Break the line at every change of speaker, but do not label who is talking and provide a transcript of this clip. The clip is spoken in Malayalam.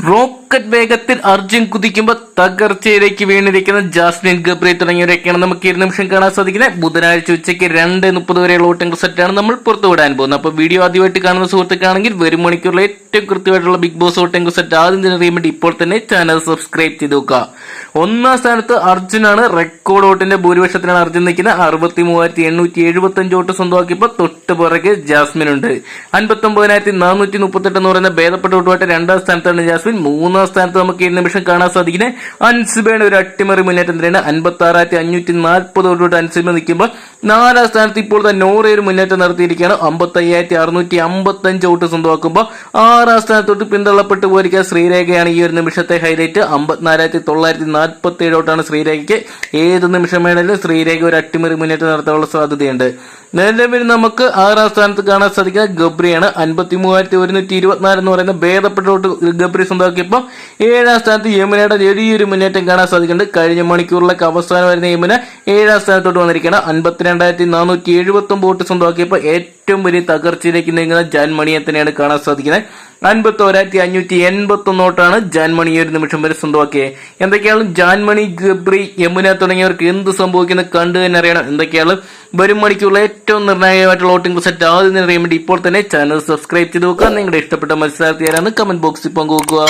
روپ റോക്കറ്റ് വേഗത്തിൽ അർജുൻ കുതിക്കുമ്പോൾ തകർച്ചയിലേക്ക് വീണിരിക്കുന്ന ജാസ്മിൻ ഗബ്രി തുടങ്ങിയവരൊക്കെയാണ് നമുക്ക് ഒരു നിമിഷം കാണാൻ സാധിക്കുന്നത്. ബുധനാഴ്ച ഉച്ചയ്ക്ക് രണ്ട് മുപ്പത് വരെയുള്ള ഓട്ടങ്ങൾ സെറ്റാണ് നമ്മൾ പുറത്തുവിടാൻ പോകുന്നത്. അപ്പോൾ വീഡിയോ ആദ്യമായിട്ട് കാണുന്ന സുഹൃത്തുക്കാണെങ്കിൽ വരും മണിക്കൂറിൽ ഏറ്റവും കൃത്യമായിട്ടുള്ള ബിഗ് ബോസ് ഓട്ടങ്ങൾ സെറ്റ് ആദ്യം തന്നെ അറിയാൻ വേണ്ടി ഇപ്പോൾ തന്നെ ചാനൽ സബ്സ്ക്രൈബ് ചെയ്ത് നോക്കുക. ഒന്നാം സ്ഥാനത്ത് അർജുനാണ്. റെക്കോർഡ് വോട്ടിന്റെ ഭൂരിപക്ഷത്തിലാണ് അർജുൻ നിൽക്കുന്നത്. അറുപത്തി മൂവായിരത്തി എണ്ണൂറ്റി എഴുപത്തി അഞ്ച് വോട്ട് സ്വന്തമാക്കിയപ്പോൾ തൊട്ട് പുറകെ ജാസ്മിൻ ഉണ്ട് അൻപത്തി ഒമ്പതിനായിരത്തി നാനൂറ്റി മുപ്പത്തെട്ട് എന്ന് പറയുന്ന ഭേദപ്പെട്ട വോട്ടുമായിട്ട് രണ്ടാം സ്ഥാനത്താണ് ജാസ്മിൻ. മൂന്നാം സ്ഥാനത്ത് നമുക്ക് ഈ നിമിഷം കാണാൻ സാധിക്കുന്നത് അൻസിബയുടെ ഒരു അട്ടിമറി മുന്നേറ്റം തന്നെയാണ് അൻപത്തി ആറായിരത്തി അഞ്ഞൂറ്റി നാൽപ്പത് വോട്ട് അൻസിബ നിൽക്കുമ്പോൾ നാലാം സ്ഥാനത്ത് ഇപ്പോൾ തന്നെ നോറ ഒരു മുന്നേറ്റം നടത്തിയിരിക്കുകയാണ്. അമ്പത്തി അയ്യായിരത്തി അറുന്നൂറ്റി അമ്പത്തി അഞ്ച് വോട്ട് സ്വന്തമാക്കുമ്പോൾ ആറാം സ്ഥാനത്തോട്ട് പിന്തള്ളപ്പെട്ടു പോയിരിക്കുക ശ്രീരേഖയാണ് ഈ ഒരു നിമിഷത്തെ ഹൈലൈറ്റ്. അമ്പത്തിനാലായിരത്തി തൊള്ളായിരത്തി നാൽപ്പത്തി ഏഴ് ഔട്ടാണ് ശ്രീരേഖയ്ക്ക് ഏത് നിമിഷം വേണമെങ്കിലും ശ്രീരേഖ ഒരു അട്ടിമറി മുന്നേറ്റം നടത്താനുള്ള സാധ്യതയുണ്ട്. നിലവിൽ നമുക്ക് ആറാം സ്ഥാനത്ത് കാണാൻ സാധിക്കുക ഗബ്രിയാണ്. അൻപത്തി മൂവായിരത്തി ഒരുന്നൂറ്റി ഇരുപത്തിനാല് എന്ന് പറയുന്ന ഭേദപ്പെട്ട ഗബ്രി സ്വന്തമാക്കിയപ്പോൾ ഏഴാം സ്ഥാനത്ത് യമുനയുടെ വലിയൊരു മുന്നേറ്റം കാണാൻ സാധിക്കുന്നുണ്ട്. കഴിഞ്ഞ മണിക്കൂറിലേക്ക് അവസാനം വരുന്ന യമുന ഏഴാം സ്ഥാനത്തോട്ട് വന്നിരിക്കുകയാണ്. അൻപത്തിരണ്ടായിരത്തി നാനൂറ്റി എഴുപത്തി ഒമ്പത് വോട്ട് സ്വന്തമാക്കിയപ്പോൾ ഏറ്റവും വലിയ തകർച്ചയിലേക്ക് നീങ്ങുന്ന ജാൻമണിയെ തന്നെയാണ് കാണാൻ സാധിക്കുന്നത്. അൻപത്തി ഒരായിരത്തി അഞ്ഞൂറ്റി എൺപത്തി ഒന്നോട്ടാണ് ജാൻമണി ഒരു നിമിഷം വരെ സ്വന്തമാക്കിയത് എന്തൊക്കെയാണ് ജാൻമണി ഗബ്രി യമുന തുടങ്ങിയവർക്ക് എന്ത് സംഭവിക്കുന്ന കണ്ടു തന്നെ അറിയണം. എന്തൊക്കെയാണ് വരും മണിക്കുള്ള ഏറ്റവും നിർണായകമായിട്ടുള്ള വോട്ടിംഗ് സെറ്റ് ആദ്യം അറിയാൻ വേണ്ടി ഇപ്പോൾ തന്നെ ചാനൽ സബ്സ്ക്രൈബ് ചെയ്ത് നോക്കുക നിങ്ങളുടെ ഇഷ്ടപ്പെട്ട മത്സരാർത്ഥി ആരാന്ന് കമന്റ് ബോക്സിൽ പങ്കുവെക്കുക.